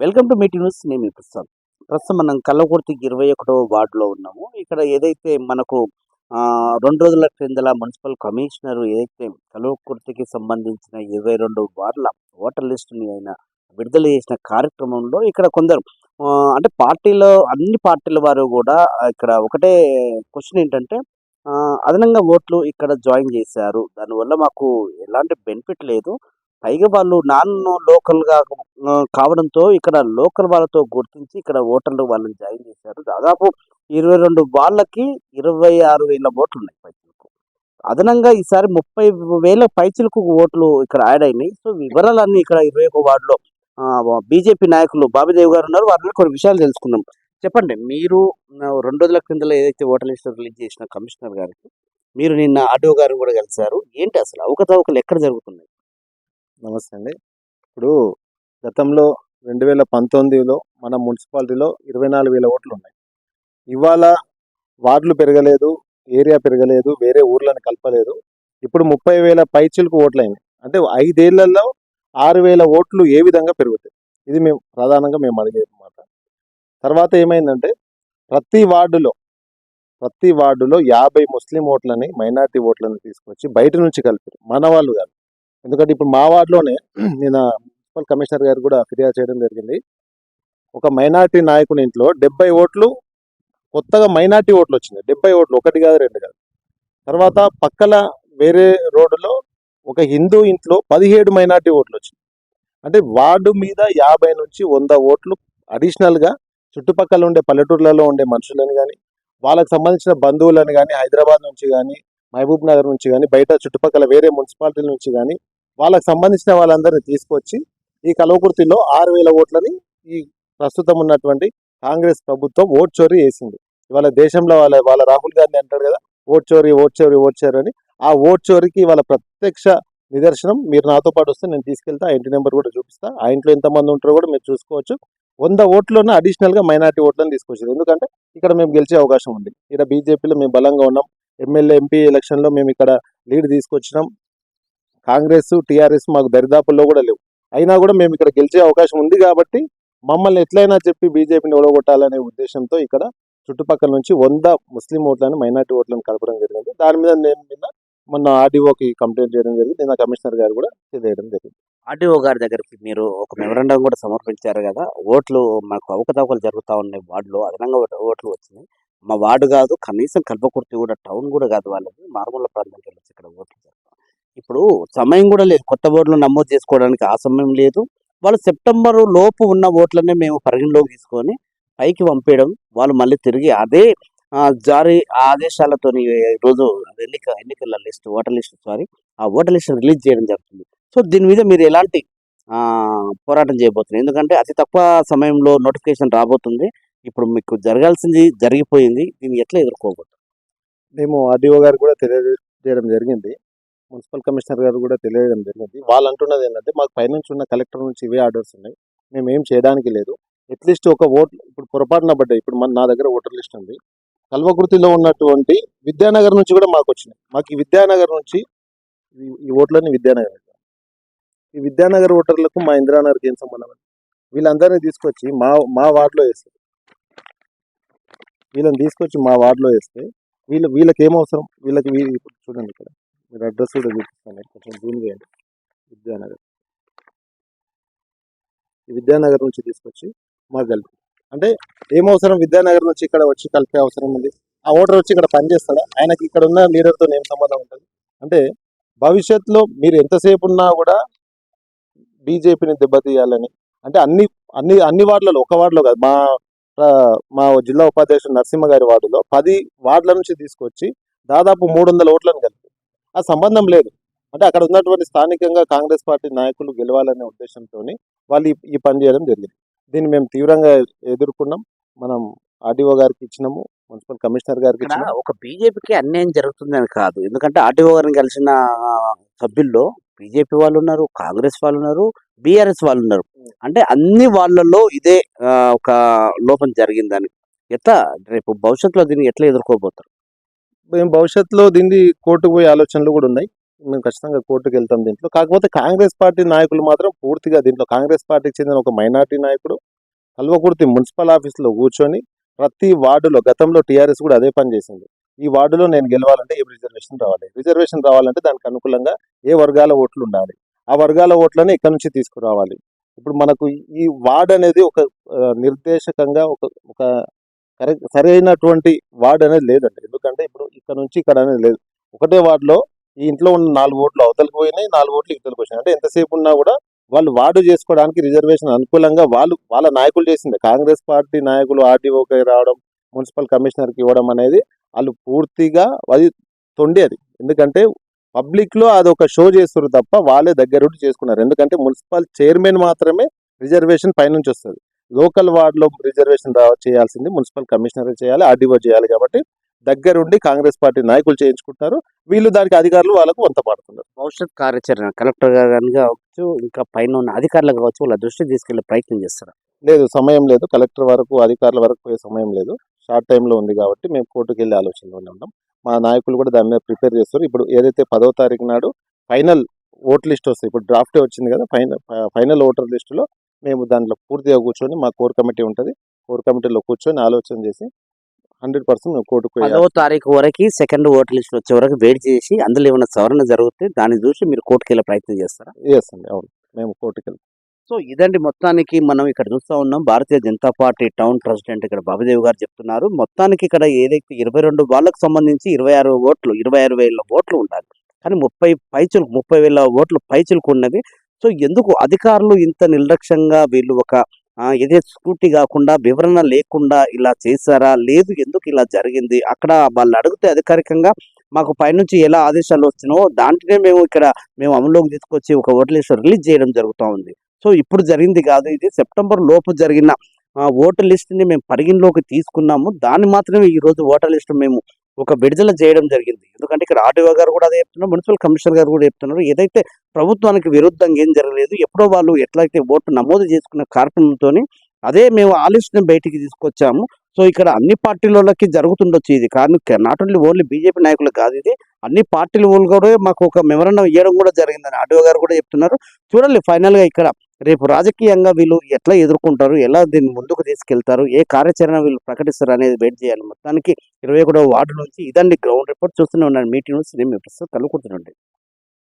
Welcome to meeting news నేను మీ ప్రస్తుతం. మనం కల్లకుర్తికి ఇరవై ఒకటో వార్డులో ఉన్నాము. ఇక్కడ ఏదైతే మనకు రెండు రోజుల క్రిందల మున్సిపల్ కమిషనర్ ఏదైతే కల్లకుర్తికి సంబంధించిన ఇరవై రెండు వార్డుల ఓటర్ లిస్టుని ఆయన విడుదల చేసిన కార్యక్రమంలో ఇక్కడ కొందరు అంటే పార్టీలో అన్ని పార్టీల వారు కూడా ఇక్కడ ఒకటే క్వశ్చన్ ఏంటంటే అదనంగా ఓట్లు ఇక్కడ జాయిన్ చేశారు. దానివల్ల మాకు ఎలాంటి బెనిఫిట్ లేదు. పైగా వాళ్ళు నాన్ లోకల్గా కావడంతో ఇక్కడ లోకల్ వాళ్ళతో గుర్తించి ఇక్కడ ఓటర్లు వాళ్ళని జాయిన్ చేశారు. దాదాపు ఇరవై రెండు వాళ్ళకి ఇరవై ఆరు వేల ఓట్లు ఉన్నాయి పైచిలకు. అదనంగా ఈసారి ముప్పై వేల పైచిలకు ఓట్లు ఇక్కడ యాడ్ అయినాయి. సో వివరాలన్నీ ఇక్కడ ఇరవై ఒక వార్డులో బీజేపీ నాయకులు బాబుదేవ్ గారు ఉన్నారు. వారిని కొన్ని విషయాలు తెలుసుకుందాం. చెప్పండి మీరు రెండు రోజుల క్రిందలో ఏదైతే ఓటర్ లిస్ట్ రిలీజ్ చేసిన కమిషనర్ గారికి మీరు నిన్న ఆటో గారిని కూడా కలిశారు. ఏంటి అసలు అవకతవకలు ఎక్కడ జరుగుతున్నాయి? నమస్తే అండి. ఇప్పుడు గతంలో రెండు వేల పంతొమ్మిదిలో మన మున్సిపాలిటీలో ఇరవై నాలుగు వేల ఓట్లు ఉన్నాయి ఇవాళ వార్డులు పెరగలేదు ఏరియా పెరగలేదు వేరే ఊర్లను కలపలేదు. ఇప్పుడు ముప్పై వేల పైచిలకు ఓట్లు అంటే ఐదేళ్ళలో ఆరు వేల ఓట్లు ఏ విధంగా పెరుగుతాయి? ఇది మేము ప్రధానంగా మేము అడిగేది అనమాట తర్వాత ఏమైందంటే ప్రతి వార్డులో ప్రతి వార్డులో యాభై ముస్లిం ఓట్లని మైనార్టీ ఓట్లని తీసుకొచ్చి బయట నుంచి కలిపారు. మన వాళ్ళు కాదు. ఎందుకంటే ఇప్పుడు మా వార్డులోనే నేను మున్సిపల్ కమిషనర్ గారు కూడా ఫిర్యాదు చేయడం జరిగింది. ఒక మైనార్టీ నాయకుని ఇంట్లో డెబ్బై ఓట్లు కొత్తగా మైనార్టీ ఓట్లు వచ్చింది డెబ్బై ఓట్లు ఒకటి కాదు రెండు కాదు. తర్వాత పక్కల వేరే రోడ్డులో ఒక హిందూ ఇంట్లో పదిహేడు మైనార్టీ ఓట్లు వచ్చింది అంటే వార్డు మీద యాభై నుంచి వంద ఓట్లు అడిషనల్గా చుట్టుపక్కల ఉండే పల్లెటూర్లలో ఉండే మనుషులను కానీ వాళ్ళకి సంబంధించిన బంధువులను కానీ హైదరాబాద్ నుంచి కానీ మహబూబ్ నగర్ నుంచి కానీ బయట చుట్టుపక్కల వేరే మున్సిపాలిటీల నుంచి కానీ వాళ్ళకి సంబంధించిన వాళ్ళందరినీ తీసుకొచ్చి ఈ కలవకుర్తిలో ఆరు వేల ఓట్లని ఈ ప్రస్తుతం ఉన్నటువంటి కాంగ్రెస్ ప్రభుత్వం ఓట్ చోరీ వేసింది ఇవాళ దేశంలో వాళ్ళ వాళ్ళ రాహుల్ గాంధీ అంటారు కదా ఓట్ చోరీ ఓట్ చోరీ ఓట్ చోరీ అని. ఆ ఓట్ చోరీకి వాళ్ళ ప్రత్యక్ష నిదర్శనం మీరు నాతో పాటు వస్తే నేను తీసుకెళ్తా ఆ ఇంటి నెంబర్ కూడా చూపిస్తా. ఆ ఇంట్లో ఎంతమంది ఉంటారో కూడా మీరు చూసుకోవచ్చు. వంద ఓట్లను అడిషనల్గా మైనార్టీ ఓట్లను తీసుకొచ్చారు. ఎందుకంటే ఇక్కడ మేము గెలిచే అవకాశం ఉంది. ఇక్కడ బీజేపీలో మేము బలంగా ఉన్నాం. ఎమ్మెల్యే ఎంపీ ఎలక్షన్లో మేము ఇక్కడ లీడ్ తీసుకొచ్చినాం. కాంగ్రెస్ టీఆర్ఎస్ మాకు దరిదాపుల్లో కూడా లేవు. అయినా కూడా మేము ఇక్కడ గెలిచే అవకాశం ఉంది కాబట్టి మమ్మల్ని ఎట్లయినా చెప్పి బీజేపీని ఓడగొట్టాలనే ఉద్దేశంతో ఇక్కడ చుట్టుపక్కల నుంచి వంద ముస్లిం ఓట్లను మైనార్టీ ఓట్లను కలపడం జరిగింది. దాని మీద నేను నిన్న మొన్న ఆర్డీఓకి కంప్లైంట్ చేయడం జరిగింది. నిన్న కమిషనర్ గారు కూడా తెలియడం జరిగింది. ఆర్డీఓ గారి దగ్గరికి మీరు ఒక మెమరాండం కూడా సమర్పించారు కదా. ఓట్లు మాకు అవకతవకలు జరుగుతూ ఉన్నాయి వార్డులో. అదనంగా ఓట్లు వచ్చినాయి. మా వార్డు కాదు కనీసం కల్పకుర్తి కూడా టౌన్ కూడా కాదు వాళ్ళది. మారుమూల ప్రాంతానికి వెళ్ళొచ్చు ఇక్కడ ఓట్లు. ఇప్పుడు సమయం కూడా లేదు. కొత్త ఓట్లు నమోదు చేసుకోవడానికి ఆ సమయం లేదు. వాళ్ళు సెప్టెంబర్ లోపు ఉన్న ఓట్లనే మేము పరిగణలోకి తీసుకొని పైకి పంపేయడం వాళ్ళు మళ్ళీ తిరిగి అదే ఆ, జారీ ఆదేశాలతో రోజు ఎన్నిక ఎన్నికల లిస్ట్ ఓటర్ లిస్ట్ సారీ ఆ ఓటర్ లిస్ట్ రిలీజ్ చేయడం జరుగుతుంది. సో దీని మీద మీరు ఎలాంటి పోరాటం చేయబోతున్నారు? ఎందుకంటే అతి తక్కువ సమయంలో నోటిఫికేషన్ రాబోతుంది. ఇప్పుడు మీకు జరగాల్సింది జరిగిపోయింది. దీన్ని ఎట్లా ఎదుర్కోకూడదు మేము ఆర్డీఓ గారు కూడా తెలియజేయడం జరిగింది. మున్సిపల్ కమిషనర్ గారు కూడా తెలియడం జరిగింది. వాళ్ళు అంటున్నది ఏంటంటే మాకు పైనుంచి ఉన్న కలెక్టర్ నుంచి ఇవే ఆర్డర్స్ ఉన్నాయి. మేము ఏం చేయడానికి లేదు. అట్లీస్ట్ ఒక ఓట్ ఇప్పుడు పొరపాటున పడ్డాయి. ఇప్పుడు మన నా దగ్గర ఓటర్ లిస్ట్ ఉంది. కల్వకృతిలో ఉన్నటువంటి విద్యానగర్ నుంచి కూడా మాకు వచ్చినాయి. మాకు ఈ విద్యానగర్ నుంచి ఈ- ఓట్లని ఓట్లన్నీ విద్యానగర్. ఈ విద్యానగర్ ఓటర్లకు మా ఇందిరానగర్కి ఏం సంబంధం అండి? వీళ్ళందరినీ తీసుకొచ్చి మా మా వార్డులో వేస్తారు. వీళ్ళని తీసుకొచ్చి మా వార్డులో వేస్తే వీళ్ళ వీళ్ళకి ఏం అవసరం? వీళ్ళకి వీ- ఇప్పుడు చూడండి ఇక్కడ. మీరు అడ్రస్ కూడా చూపిస్తాను. కొంచెం జూమ్ చేయండి. విద్యానగర్. ఈ విద్యానగర్ నుంచి తీసుకొచ్చి మాకు కలిపి. అంటే ఏమవసరం విద్యానగర్ నుంచి ఇక్కడ వచ్చి కలిపే అవసరం ఉంది. ఆ ఓటర్ వచ్చి ఇక్కడ పనిచేస్తాడా? ఆయనకి ఇక్కడ ఉన్న లీడర్తో ఏం సంబంధం ఉంటుంది? అంటే భవిష్యత్తులో మీరు ఎంతసేపు ఉన్నా కూడా బీజేపీని దెబ్బతీయాలని. అంటే అన్ని అన్ని అన్ని వార్డులలో ఒక వార్డులో కాదు. మా మా జిల్లా ఉపాధ్యక్షుడు నరసింహ గారి వార్డులో పది వార్డుల నుంచి తీసుకొచ్చి దాదాపు మూడు వందల ఓట్లను కలిపి ఆ సంబంధం లేదు. అంటే అక్కడ ఉన్నటువంటి స్థానికంగా కాంగ్రెస్ పార్టీ నాయకులు గెలవాలనే ఉద్దేశంతో వాళ్ళు ఈ- పని చేయడం జరిగింది. దీన్ని మేము తీవ్రంగా ఎదుర్కొన్నాం. మనం ఆర్డీఓ గారికి ఇచ్చినాము మున్సిపల్ కమిషనర్ గారికి ఒక బీజేపీకి అన్యాయం జరుగుతుందని కాదు. ఎందుకంటే ఆర్టీఓ గారిని కలిసిన సభ్యుల్లో బీజేపీ వాళ్ళు ఉన్నారు కాంగ్రెస్ వాళ్ళు ఉన్నారు బీఆర్ఎస్ వాళ్ళు ఉన్నారు. అంటే అన్ని వాళ్ళల్లో ఇదే ఒక లోపం జరిగిందని. ఎట్లా? రేపు భవిష్యత్తులో దీన్ని ఎట్లా ఎదుర్కోబోతారు? మేము భవిష్యత్తులో దీన్ని కోర్టుకు పోయే ఆలోచనలు కూడా ఉన్నాయి. మేము ఖచ్చితంగా కోర్టుకు వెళ్తాం దీంట్లో. కాకపోతే కాంగ్రెస్ పార్టీ నాయకులు మాత్రం పూర్తిగా దీంట్లో కాంగ్రెస్ పార్టీకి చెందిన ఒక మైనార్టీ నాయకుడు కల్వకుర్తి మున్సిపల్ ఆఫీస్లో కూర్చొని ప్రతి వార్డులో గతంలో టీఆర్ఎస్ కూడా అదే పని చేసింది. ఈ వార్డులో నేను గెలవాలంటే ఏ రిజర్వేషన్ రావాలి? రిజర్వేషన్ రావాలంటే దానికి అనుకూలంగా ఏ వర్గాల ఓట్లు ఉండాలి? ఆ వర్గాల ఓట్లని ఇక్కడ నుంచి తీసుకురావాలి. ఇప్పుడు మనకు ఈ వార్డ్ అనేది ఒక నిర్దేశకంగా ఒక ఒక కరెక్ట్ సరైనటువంటి వార్డ్ అనేది లేదండి. ఎందుకంటే ఇప్పుడు ఇక్కడ నుంచి ఇక్కడ అనేది లేదు. ఒకటే వార్డులో ఈ ఇంట్లో ఉన్న నాలుగు ఓట్లు అవతలకు పోయినాయి నాలుగు ఓట్లు ఇవతలకు వచ్చినాయి అంటే ఎంతసేపు ఉన్నా కూడా వాళ్ళు వార్డు చేసుకోవడానికి రిజర్వేషన్ అనుకూలంగా వాళ్ళు వాళ్ళ నాయకులు చేసింది. కాంగ్రెస్ పార్టీ నాయకులు ఆర్డీఓకి రావడం మున్సిపల్ కమిషనర్కి ఇవ్వడం అనేది వాళ్ళు పూర్తిగా అది తొండి అది. ఎందుకంటే పబ్లిక్లో అది ఒక షో చేస్తారు తప్ప వాళ్ళే దగ్గరుండి చేసుకున్నారు. ఎందుకంటే మున్సిపల్ చైర్మన్ మాత్రమే రిజర్వేషన్ పైనుంచి వస్తుంది. లోకల్ వార్డులో రిజర్వేషన్ రా చేయాల్సింది మున్సిపల్ కమిషనర్ చేయాలి ఆర్డీఓ చేయాలి కాబట్టి దగ్గరుండి కాంగ్రెస్ పార్టీ నాయకులు చేయించుకుంటారు. వీళ్ళు దానికి అధికారులు వాళ్ళకు వంత పాడుతున్నారు భవిష్యత్ కార్యాచరణ కలెక్టర్ గారు కావచ్చు ఇంకా పైన ఉన్న అధికారులు కావచ్చు వాళ్ళ దృష్టి తీసుకెళ్ళే ప్రయత్నం చేస్తారు? లేదు సమయం లేదు. కలెక్టర్ వరకు అధికారుల వరకు పోయే సమయం లేదు. షార్ట్ టైంలో ఉంది కాబట్టి మేము కోర్టుకు వెళ్ళే ఆలోచనలో ఉన్నాం. మా నాయకులు కూడా దాని మీద ప్రిపేర్ చేస్తారు ఇప్పుడు ఏదైతే పదో తారీఖు నాడు ఫైనల్ ఓట్ లిస్ట్ వస్తుంది ఇప్పుడు డ్రాఫ్ట్ వచ్చింది కదా ఫైనల్ ఫైనల్ ఓటర్ లిస్టులో మేము దాంట్లో పూర్తిగా కూర్చొని మా కోర్ కమిటీ ఉంటుంది. కోర్ కమిటీలో కూర్చొని ఆలోచన చేసి హండ్రెడ్ పర్సెంట్ మేము కోర్టుకు పదో తారీఖు వరకు సెకండ్ ఓటర్ లిస్ట్ వచ్చే వరకు వెయిట్ చేసి అందులో ఏమైనా సవరణ జరిగితే దాన్ని చూసి మీరు కోర్టుకు వెళ్ళే ప్రయత్నం చేస్తారా? చేస్తాండి అవును. మేము కోర్టుకు వెళ్తాం సో ఇదండి మొత్తానికి మనం ఇక్కడ చూస్తా ఉన్నాం. Bharatiya Janata party town president ఇక్కడ బాబుదేవ్ గారు చెప్తున్నారు. మొత్తానికి ఇక్కడ ఏదైతే ఇరవై రెండు వాళ్ళకు సంబంధించి ఇరవై ఆరు ఓట్లు ఇరవై ఆరు వేల ఓట్లు ఉండాలి. కానీ ముప్పై పైచులు ముప్పై వేల ఓట్లు పైచులకు ఉన్నవి. సో ఎందుకు అధికారులు ఇంత నిర్లక్ష్యంగా వీళ్ళు ఒక ఇదే స్కూటీ కాకుండా వివరణ లేకుండా ఇలా చేశారా? లేదు ఎందుకు ఇలా జరిగింది? అక్కడ వాళ్ళు అడిగితే అధికారికంగా మాకు పైనుంచి ఎలా ఆదేశాలు వచ్చినో దాంట్లోనే మేము ఇక్కడ మేము అమలులోకి తీసుకొచ్చి ఒక ఓట్ల రిలీజ్ చేయడం జరుగుతూ ఉంది. సో ఇప్పుడు జరిగింది కాదు ఇది. సెప్టెంబర్ లోపు జరిగిన ఓటర్ లిస్ట్ని మేము పరిగణలోకి తీసుకున్నాము. దాన్ని మాత్రమే ఈరోజు ఓటర్ లిస్ట్ మేము ఒక విడుదల చేయడం జరిగింది. ఎందుకంటే ఇక్కడ ఆర్డీఓ గారు కూడా అదే చెప్తున్నారు మున్సిపల్ కమిషనర్ గారు కూడా చెప్తున్నారు. ఏదైతే ప్రభుత్వానికి విరుద్ధంగా ఏం జరగలేదు ఎప్పుడో వాళ్ళు ఎట్లయితే ఓటు నమోదు చేసుకున్న కార్యక్రమంతో అదే మేము ఆలోచన బయటికి తీసుకొచ్చాము. సో ఇక్కడ అన్ని పార్టీలకి జరుగుతుండొచ్చు ఇది. కానీ నాట్ ఓన్లీ ఓన్లీ బీజేపీ నాయకులు కాదు ఇది. అన్ని పార్టీల వాళ్ళు కూడా మాకు ఒక మెమరణం ఇవ్వడం కూడా జరిగిందని ఆర్డీఓ గారు కూడా చెప్తున్నారు. చూడాలి ఫైనల్గా ఇక్కడ రేపు రాజకీయంగా వీళ్ళు ఎట్లా ఎదుర్కొంటారు? ఎలా దీన్ని ముందుకు తీసుకెళ్తారు? ఏ కార్యాచరణ వీళ్ళు ప్రకటిస్తారు అనేది వెయిట్ చేయాలి. మొత్తానికి ఇరవై ఒకటో వార్డు నుంచి ఇదండి గ్రౌండ్ రిపోర్ట్. చూస్తూనే ఉన్నాను మీటింగ్ నుంచి నేను మీ ప్రస్తుతం కలుగుకుంటుండండి